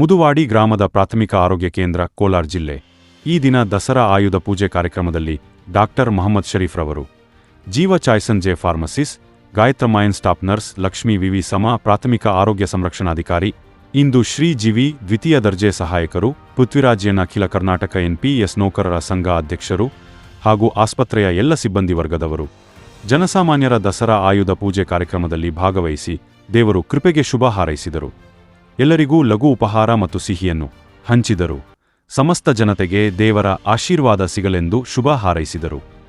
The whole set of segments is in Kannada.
ಮುದುವಾಡಿ ಗ್ರಾಮದ ಪ್ರಾಥಮಿಕ ಆರೋಗ್ಯ ಕೇಂದ್ರ ಕೋಲಾರ್ ಜಿಲ್ಲೆ. ಈ ದಿನ ದಸರಾ ಆಯುಧ ಪೂಜೆ ಕಾರ್ಯಕ್ರಮದಲ್ಲಿ ಡಾಕ್ಟರ್ ಮೊಹಮ್ಮದ್ ಶರೀಫ್ ರವರು. ಜೀವ ಚಾಯ್ಸನ್ ಜೆ ಫಾರ್ಮಸಿಸ್ ಗಾಯತ್ರಮಾಯನ್ ಸ್ಟಾಪ್ ನರ್ಸ್ ಲಕ್ಷ್ಮೀ ವಿವಿ ಸಮ ಪ್ರಾಥಮಿಕ ಆರೋಗ್ಯ ಸಂರಕ್ಷಣಾಧಿಕಾರಿ. ಇಂದು ಶ್ರೀ ಜಿವಿ ದ್ವಿತೀಯ ದರ್ಜೆ ಸಹಾಯಕರು ಪೃಥ್ವಿರಾಜ್ಯನ ಅಖಿಲ ಕರ್ನಾಟಕ ಎನ್ಪಿಎಸ್ ನೌಕರರ ಸಂಘ ಅಧ್ಯಕ್ಷರು ಹಾಗೂ ಆಸ್ಪತ್ರೆಯ ಎಲ್ಲ ಸಿಬ್ಬಂದಿ ವರ್ಗದವರು. ಜನಸಾಮಾನ್ಯರ ದಸರಾ ಆಯುಧ ಪೂಜೆ ಕಾರ್ಯಕ್ರಮದಲ್ಲಿ ಭಾಗವಹಿಸಿ ದೇವರು ಕೃಪೆಗೆ ಶುಭ ಹಾರೈಸಿದರು. ಎಲ್ಲರಿಗೂ ಲಘು ಉಪಹಾರ ಮತ್ತು ಸಿಹಿಯನ್ನು ಹಂಚಿದರು. ಸಮಸ್ತ ಜನತೆಗೆ ದೇವರ ಆಶೀರ್ವಾದ ಸಿಗಲೆಂದು ಶುಭ ಹಾರೈಸಿದರು.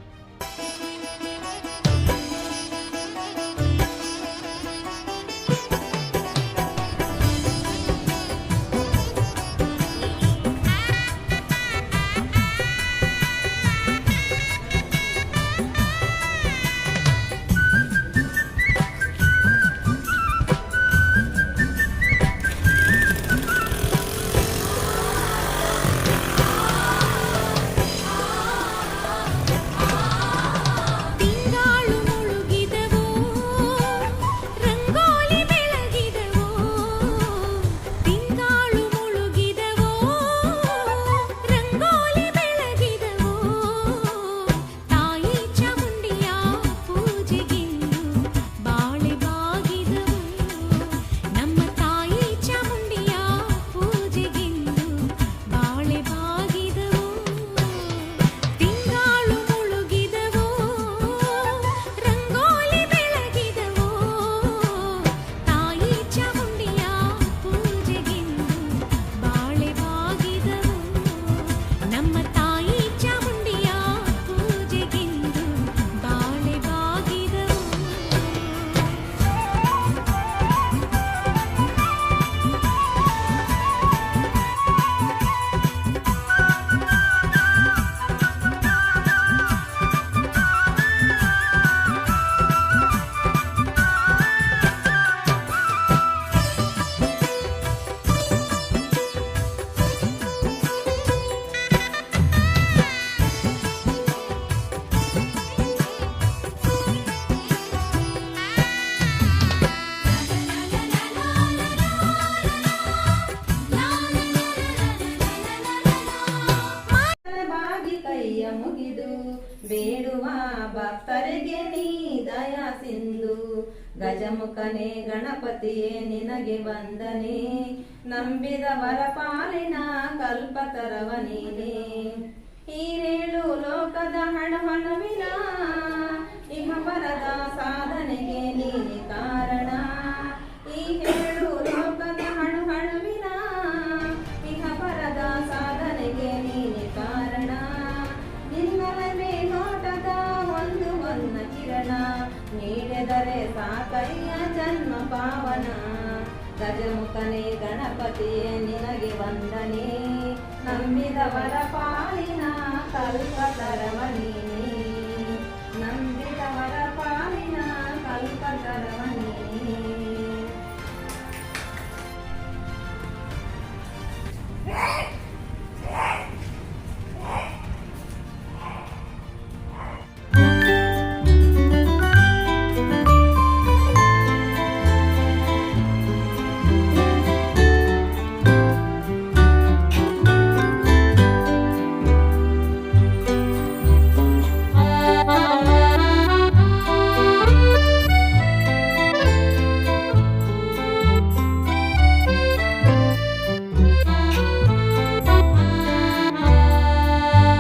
ಬೇಡುವ ಭಕ್ತರಿಗೆ ನೀ ದಯ ಸಿಂಧು. ಗಜಮುಖನೇ ಗಣಪತಿಯೇ, ನಿನಗೆ ವಂದನೆ. ನಂಬಿದವರ ಪಾಲಿನ ಕಲ್ಪತರವ ನೀನೇ. ಈರೇಳು ಲೋಕದ ಹಣಹಣವಿನ ಸಾಕಯ್ಯ ಜನ್ಮ ಪಾವನ ಗಜಮುಖನೇ ಗಣಪತಿಯೇ ನಿನಗೆ ವಂದನೆ ನಂಬಿದವರ ಪಾಲಿನ ಕಲ್ಪತರವ ನೀನೆ